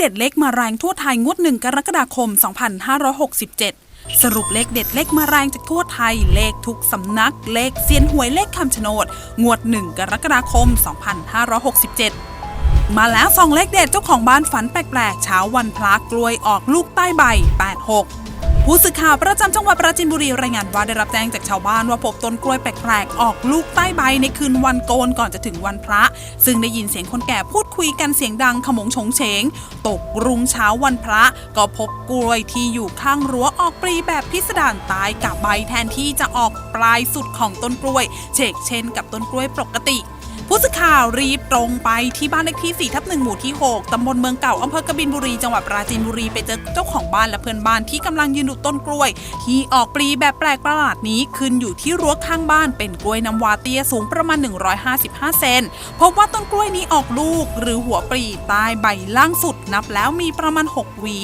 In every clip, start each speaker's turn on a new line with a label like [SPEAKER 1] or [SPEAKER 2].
[SPEAKER 1] เด็ดเล็กมาแรงทั่วไทยงวดหนึ่งกรกฎาคม 2567 สรุปเลขเด็ดเลขมาแรงจากทั่วไทย เลขทุกสำนัก เลขเซียนหวยเลขคำชะโนด งวดหนึ่งกรกฎาคม 2567 มาแล้วสองเลขเด็ดเจ้าของบ้านฝันแปลกๆเช้าวันพระกลวยออกลูกใต้ใบ 86 ผู้สื่อข่าวประจำจังหวัดปราจีนบุรีรายงานว่าได้รับแจ้งจากชาวบ้านว่าพบต้นกล้วยแปลกๆ ออกลูกใต้ใบในคืนวันโกนก่อนจะถึงวันพระ ซึ่งได้ยินเสียงคนแก่พูดคุยกันเสียงดังขมงโฉงเฉง ตกรุ่งเช้าวันพระ ก็พบกล้วยที่อยู่ข้างรั้วออกปลีแบบพิสดารตายกับใบแทนที่จะออกปลายสุดของต้นกล้วย เฉกเช่นกับต้นกล้วยปกติ ผู้สื่อข่าวรีบตรงไปที่บ้านเลขที่ 4 ทับ1หมู่ที่ 6 ตำบลเมืองเก่า อำเภอกบินบุรี จังหวัดปราจีนบุรี ไปเจอเจ้าของบ้านและเพื่อนบ้านที่กำลังยืนดูต้นกล้วย ที่ออกปลีแบบแปลกประหลาดนี้ขึ้นอยู่ที่รั้วข้างบ้านเป็นกล้วยน้ำวาเตี้ยสูงประมาณ 155 เซน พบว่าต้นกล้วยนี้ออกลูกหรือหัวปลีใต้ใบล่างสุดนับแล้วมีประมาณ 6 หวี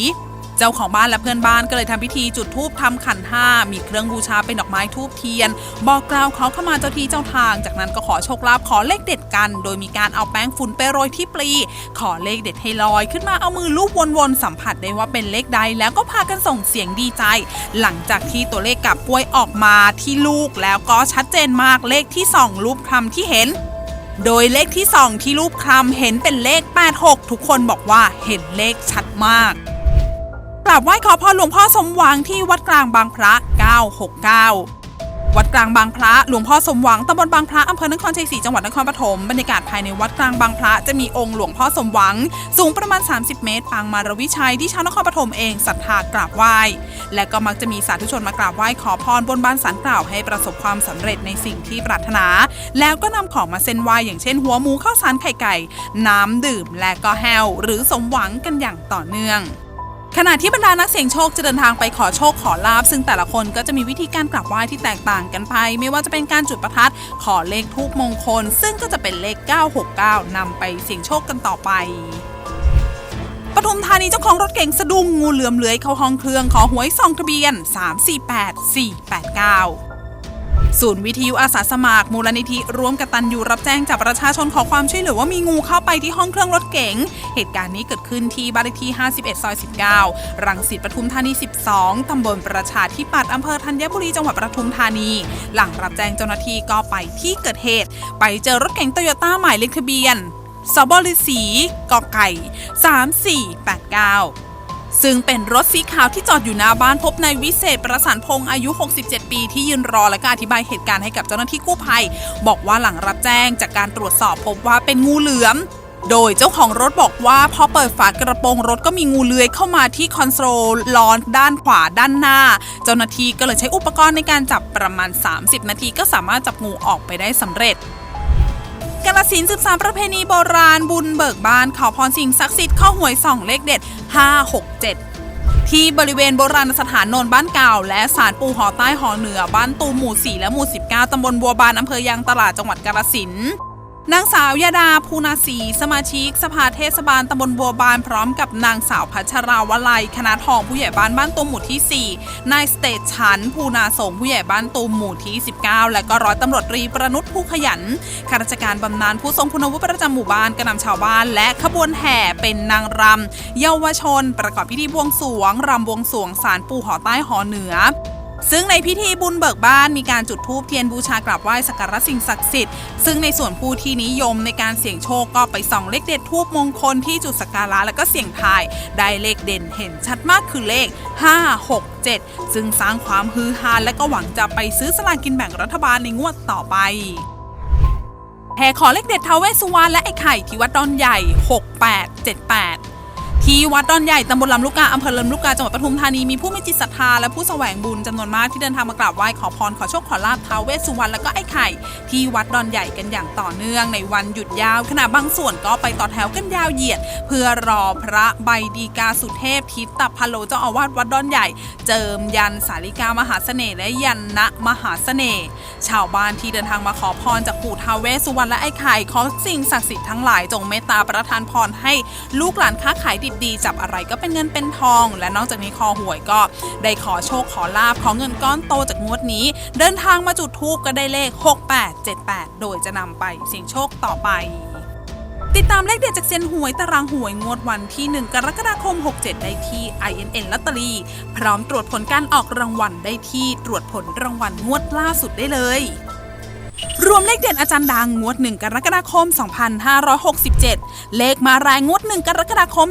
[SPEAKER 1] เจ้าของบ้านและเพื่อนบ้านก็เลยทำพิธีจุดธูปทำขันห้ามีเครื่องบูชาเป็นดอกไม้ทูบเทียน บอกกล่าวขอเข้ามาเจ้าที่เจ้าทาง จากนั้นก็ขอโชคลาภขอเลขเด็ดกัน โดยมีการเอาแป้งฝุ่นไปโรยที่ปลี ขอเลขเด็ดให้ลอยขึ้นมาเอามือลูบวนๆสัมผัสได้ว่าเป็นเลขใดแล้วก็พากันส่งเสียงดีใจ หลังจากที่ตัวเลขกับกล้วยออกมาที่ลูกแล้วก็ชัดเจนมากเลขที่สองรูปคำที่เห็นโดยเลขที่2ที่รูปคลำเห็นเป็นเลข 86 ทุกคนบอกว่าเห็นเลขชัดมาก ราบไหว้ขอพรหลวงพ่อสมหวังที่วัดกลางบางพระ 969วัดกลางบางพระหลวงพ่อสมหวังตำบลบางพระอำเภอนครชัยศรีจังหวัดนครปฐมบรรยากาศภายในวัดกลางบางพระจะมีองค์หลวงพ่อสมหวัง สูงประมาณ 30 เมตร ปางมารวิชัยที่ชาวนครปฐมเองศรัทธากราบไหว้ และก็มักจะมีสาธุชนมากราบไหว้ขอพรบนบานสารกล่าวให้ประสบความสำเร็จในสิ่งที่ปรารถนา แล้วก็นำของมาเส้นไหว้อย่างเช่นหัวหมูข้าวสารไข่ไก่ น้ำดื่มและก็แฮวหรือสมหวังกันอย่างต่อเนื่อง ขณะที่บรรดานักเสี่ยงโชคจะเดินทางไปขอโชคขอลาบ ซึ่งแต่ละคนก็จะมีวิธีการกราบไหว้ที่แตกต่างกันไป ไม่ว่าจะเป็นการจุดประทัดขอเลขทูปมงคล ซึ่งก็จะเป็นเลข 969นำไปเสี่ยงโชคกันต่อไปปทุมธานีเจ้าของรถเก๋งสะดุ้งงูเหลือมเลื้อยเข้าห้องเครื่องขอหวยซองทะเบียน 348489 ศูนย์วิทยุอาสาสมัคร มูลนิธิร่วมกตันยูรับแจ้งจากประชาชนขอความช่วยเหลือว่ามีงูเข้าไปที่ห้องเครื่องรถเก๋ง เหตุการณ์นี้เกิดขึ้นที่บ้านเลขที่ 51 ซอย 19 รังสิตปทุมธานี 12 ตำบลประชาธิปัตย์อำเภอธัญบุรี จังหวัดปทุมธานี หลังรับแจ้งเจ้าหน้าที่ก็ไปที่เกิดเหตุ ไปเจอรถเก๋งโตโยต้าหมายเลขทะเบียนสบลิสีกอไก่ 3489 ซึ่งเป็นรถสีขาวที่จอดอยู่หน้าบ้านพบนายวิเศษประสานพงษ์อายุ 67 ปีที่ยืนรอและก็อธิบายเหตุการณ์ให้กับเจ้าหน้าที่กู้ภัย บอกว่าหลังรับแจ้งจากการตรวจสอบพบว่าเป็นงูเหลือม โดยเจ้าของรถบอกว่าพอเปิดฝากระโปรงรถก็มีงูเลื้อยเข้ามาที่คอนโซลล้อด้านขวาด้านหน้า เจ้าหน้าที่ก็เลยใช้อุปกรณ์ในการจับประมาณ 30 นาทีก็สามารถจับงูออกไปได้สำเร็จ กาลสินธุ์สืบสานประเพณีโบราณบุญเบิกบานขอพรสิ่งศักดิ์สิทธิ์ข้อหวยสองเลขเด็ด 567 ที่บริเวณโบราณสถานโนนบ้านเก่า และศาลปู่หอใต้หอเหนือบ้านตูหมู่ 4 และหมู่ 19 ตำบลบัวบานอำเภอยางตลาดจังหวัดกาลสิน นางสาวยาดาภูนาศรีสมาชิก สภาเทศบาลตำบลบัวบานพร้อมกับนางสาวพัชราวลัย คณะทองผู้ใหญ่บ้านบ้านตูมหมู่ที่ 4 นายสเตชันภูนาสงผู้ใหญ่บ้านตูมหมู่ที่ 19 และก็ร้อยตำรวจตรีประนุษผู้ขยันข้าราชการบำนาญผู้ทรงคุณวุฒิประจำหมู่บ้านกระนำชาวบ้าน และขบวนแห่เป็นนางรำเยาวชน ประกอบพิธีบวงสรวงรำบวงสรวงศาลปู่หอใต้หอเหนือ ซึ่งในพิธีบุญเบิกบ้านมีการจุดธูปเทียนบูชากราบไหว้สักการะสิ่งศักดิ์สิทธิ์ซึ่งในส่วนผู้ที่นิยมในการเสี่ยงโชคก็ไปส่องเลขเด็ดทูปมงคลที่จุดสักการะแล้วก็เสี่ยงทาย ได้เลขเด่นเห็นชัดมากคือเลข 5 6 7 ซึ่งสร้างความฮือฮาและก็หวังจะไปซื้อสลากกินแบ่งรัฐบาลในงวดต่อไปแห่ขอเลขเด็ดทาวเวสสุวรรณและไอ้ไข่ที่วัดดอนใหญ่ 6878 ที่วัดดอนใหญ่ตำบลลำลูกกาอำเภอลำลูกกาจังหวัดปทุมธานีมีผู้มีจิตศรัทธาและผู้แสวงบุญจำนวนมากที่เดินทางมากราบไหว้ขอพรขอโชคขอลาภท้าวเวสสุวรรณและก็ไอ้ไข่ ที่วัดดอนใหญ่กันอย่างต่อเนื่องในวันหยุดยาวขณะบางส่วนก็ไปต่อแถวกันยาวเหยียด เพื่อรอพระใบดีกาสุเทพทิตพะโลเจ้าอาวาสวัดดอนใหญ่ เจิมยันสาริกามหาเสน่ห์และยันนะมหาเสน่ห์ชาวบ้านที่เดินทางมาขอพรจากปู่ท้าวเวสสุวรรณและไอ้ไข่ขอสิ่งศักดิ์สิทธิ์ทั้งหลายจงเมตตาประทานพรให้ลูกหลานค้าขายดิบดีจับอะไรก็เป็นเงินเป็นทอง และนอกจากนี้คอหวยก็ได้ขอโชคขอลาบขอเงินก้อนโตจากงวดนี้ เดินทางมาจุดทูบก็ได้เลข 6878 โดยจะนำไปเสี่ยงโชคต่อไปติดตามเลขเด็ดจากเซียนหวยตารางหวยงวดวันที่ 1 กรกฎาคม 67 ได้ที่ INN ลอตเตอรี่พร้อมตรวจผลการออกรางวัลได้ที่ตรวจผลรางวัลงวดล่าสุดได้เลย รวมเลขเด่นอาจารย์ดังงวด 1 กรกฎาคม 2567 เลขมาแรงงวด 1 กรกฎาคม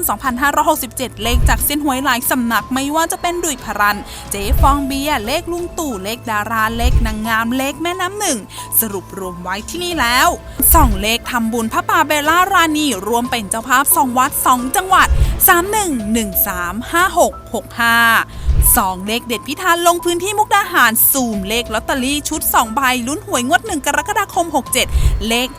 [SPEAKER 1] 2567 เลขจากเส้นหวยหลายสำนักไม่ว่าจะเป็นดุยพรัน เจ๊ฟองเบียเลขลุงตู่เลขดาราเลขนางงามเลขแม่น้ำหนึ่ง สรุปรวมไว้ที่นี่แล้วสองเลขทำบุญพระป่าเบลล่ารานีรวมเป็นเจ้าภาพ 2 วัด 2 จังหวัด 31135665 สองเลขเด็ดพิธานลงพื้นที่มุกดาหารซูมเลขลอตเตอรี่ชุด 2 ใบ ลุ้นหวยงวด 1 กรกฎาคม 67 เลข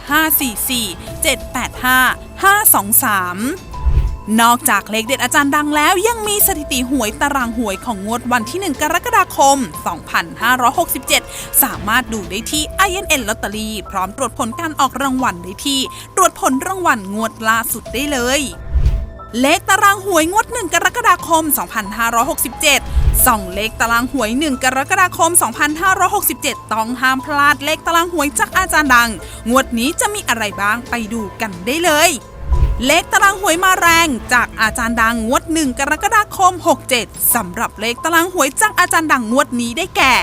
[SPEAKER 1] 544 785 523นอกจากเลขเด็ดอาจารย์ดังแล้ว ยังมีสถิติหวยตารางหวยของงวดวันที่ 1 กรกฎาคม 2567 สามารถดูได้ที่ INN ลอตเตอรี่พร้อมตรวจผลการออกรางวัลได้ที่ ตรวจผลรางวัลงวดล่าสุดได้เลย เลขตารางหวยงวด 1 กรกฎาคม 2567 ส่องเลขตารางหวย 1 กรกฎาคม 2567 ต้องห้ามพลาดเลขตารางหวยจากอาจารย์ดัง งวดนี้จะมีอะไรบ้างไปดูกันได้เลย เลขตารางหวยมาแรงจากอาจารย์ดังงวด 1 กรกฎาคม 67 สำหรับเลขตารางหวยจากอาจารย์ดังงวดนี้ได้แก่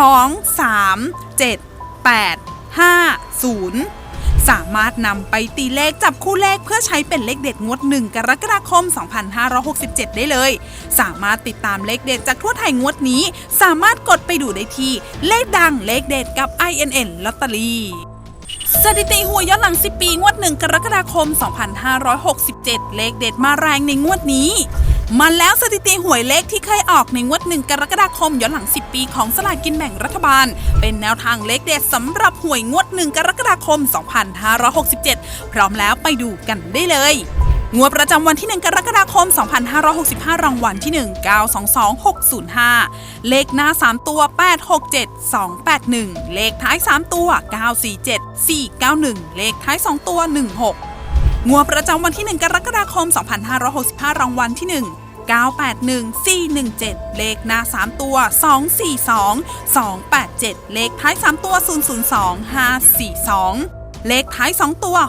[SPEAKER 1] 2 3 7 8 5 0 สามารถนำไปตีเลขจับคู่เลขเพื่อใช้เป็นเลขเด็ดงวด 1 กรกฎาคม 2567 ได้เลย สามารถติดตามเลขเด็ดจากทั่วไทยงวดนี้ สามารถกดไปดูได้ที่เลขดังเลขเด็ดกับ INN ลอตเตอรี่สถิติหวยย้อนหลัง 10 ปี งวด 1 กรกฎาคม 2567 เลขเด็ดมาแรงในงวดนี้ มาแล้วสถิติหวยเลขที่เคยออกในงวด1กรกฎาคมย้อนหลัง 10 ปีของสลากกินแบ่งรัฐบาล เป็นแนวทางเลขเด็ดสำหรับหวยงวด1กรกฎาคม 2567 พร้อมแล้วไปดูกันได้เลยงวดประจำวันที่ 1 กรกฎาคม 2565 รางวัลที่ 1 922605 เลขหน้า 3 ตัว 867 281 เลขท้าย 3 ตัว 947 491 เลขท้าย 2 ตัว 16 งวดประจำวันที่ 1 กรกฎาคม 2565 รางวัลที่ 1 981 417 เลขหน้า 3 ตัว 242 287 เลขท้าย 3 ตัว 002 542 เลขท้าย 2 ตัว 61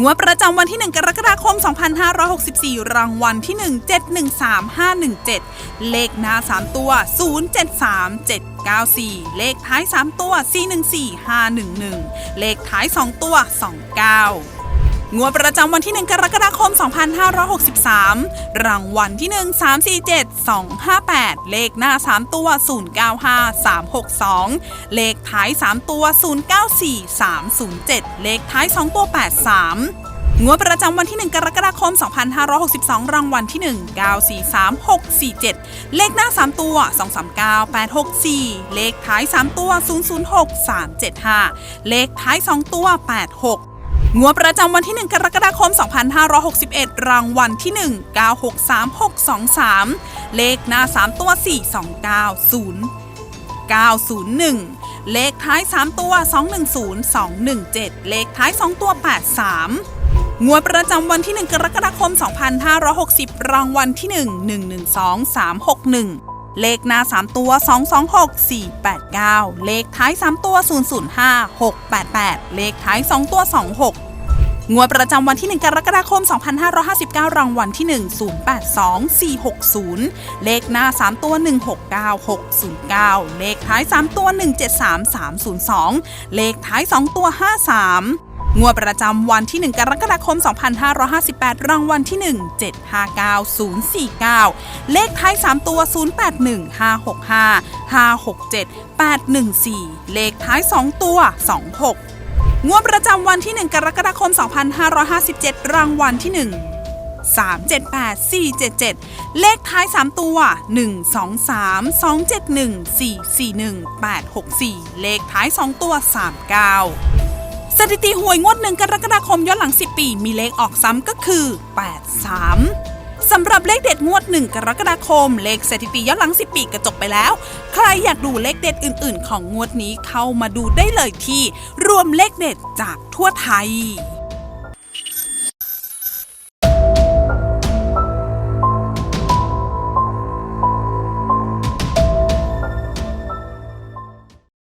[SPEAKER 1] งวดประจำวันที่ 1 กรกฎาคม 2564 รางวัลที่ 1 713517 เลขหน้า 3 ตัว 073794 เลขท้าย 3 ตัว 414511 เลขท้าย 2 ตัว 29 งวดประจำวันที่ 1 กรกฎาคม 2563 รางวัลที่ 1 347 258 เลขหน้า 3 ตัว 095 362 เลขท้าย 3 ตัว 094 307 เลขท้าย 2 ตัว 83งวดประจำวันที่ 1 กรกฎาคม 2562 รางวัลที่ 1 943 647 เลขหน้า 3 ตัว 239 864 เลขท้าย 3 ตัว 006 375 เลขท้าย 2 ตัว 86 งวดประจำวันที่ 1 กรกฎาคม 2561 รางวัลที่ 1 963623 เลขหน้า 3 ตัว 429 0 901 เลขท้าย 3 ตัว 210 217 เลขท้าย 2 ตัว 83งวดประจำวันที่ 1 กรกฎาคม 2560 รางวัลที่ 1 112 361 เลขหน้า 3 ตัว 226 489 เลขท้าย 3 ตัว 005 688 เลขท้าย 2 ตัว 26 งวดประจำวันที่ 1 กรกฎาคม 2559 รางวัลที่ 1 082 460 เลขหน้า 3 ตัว 169 609 เลขท้าย 3 ตัว 173 302 เลขท้าย 2 ตัว 53งวดประจำวันที่ 1 กรกฎาคม 2558 รางวัลที่ 1 759 049 เลขท้าย 3 ตัว 081 565 567 814 เลขท้าย 2 ตัว 26 งวดประจำวันที่ 1 กรกฎาคม 2557 รางวัลที่ 1 378 477 เลขท้าย 3 ตัว 1 2 3 2 7 1 4 4 1 8 6 4เลขท้าย 2 ตัว 39 สถิติหวยงวด 1 กรกฎาคมย้อนหลัง 10 ปี มีเลขออกซ้ำก็คือ 83 สำหรับเลขเด็ดงวด 1 กรกฎาคม เลขสถิติย้อนหลัง 10 ปีกระจกไปแล้ว ใครอยากดูเลขเด็ดอื่น ๆ ของงวดนี้เข้ามาดูได้เลยที่ รวมเลขเด็ดจากทั่วไทย